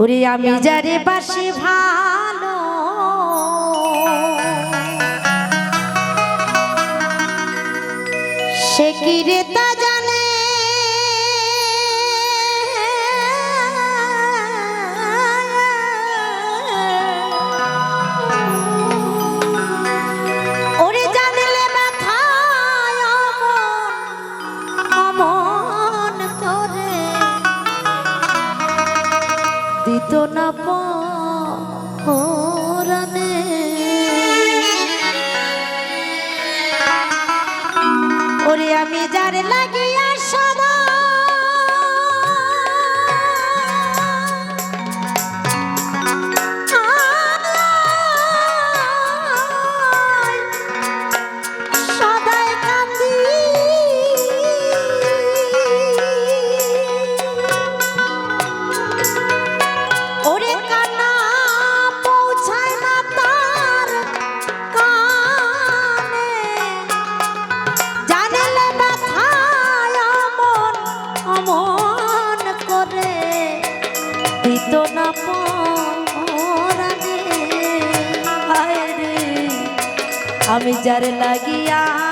ওরে আমি যারে বাসি ভালো। সে কি রে তাজা আমি যার লাগিয়া हम जर लगिया।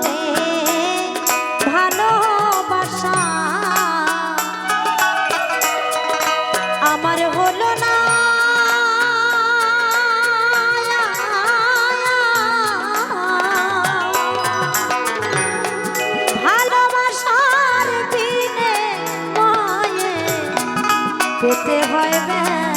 পেতে হয় ব্যা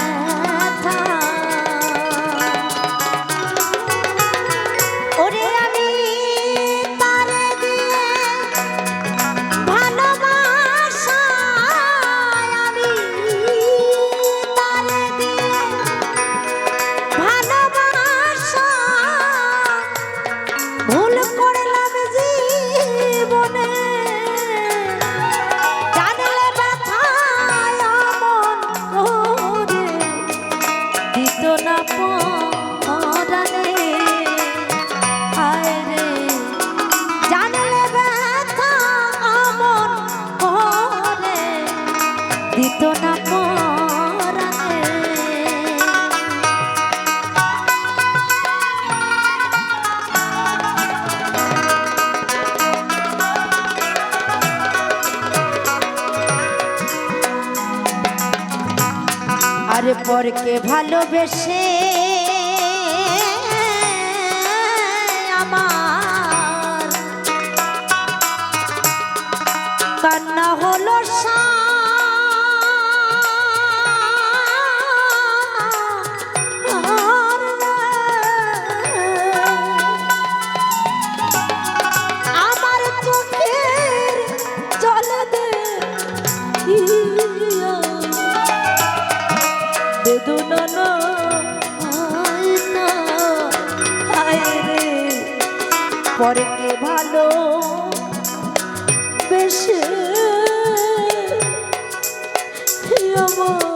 আর পরকে ভালোবেসে আমার। কান্না হলো সা পরে ভালো বেশ। আমার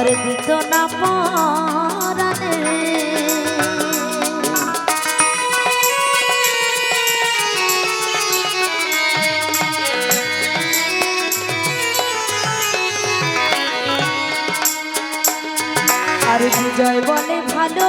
ওরে দিত না পরানে আর বিজয় বলে ভালো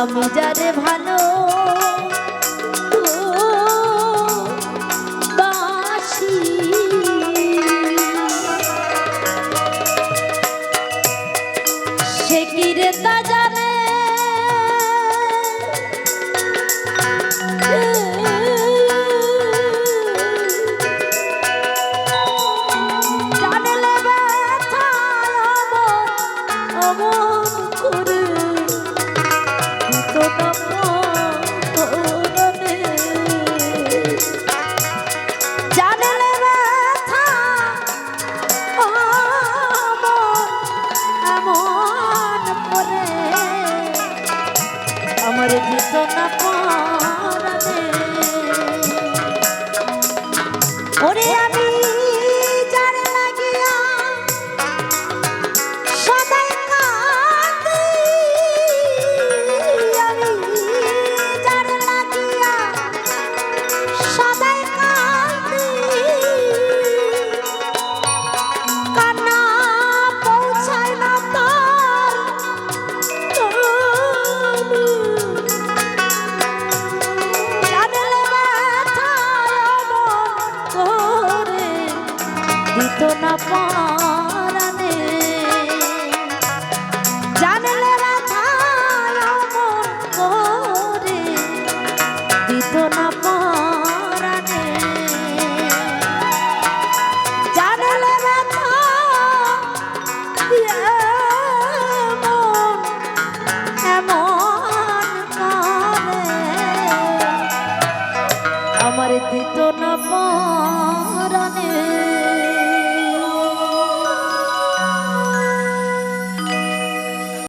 আমি যারে বেদনা পা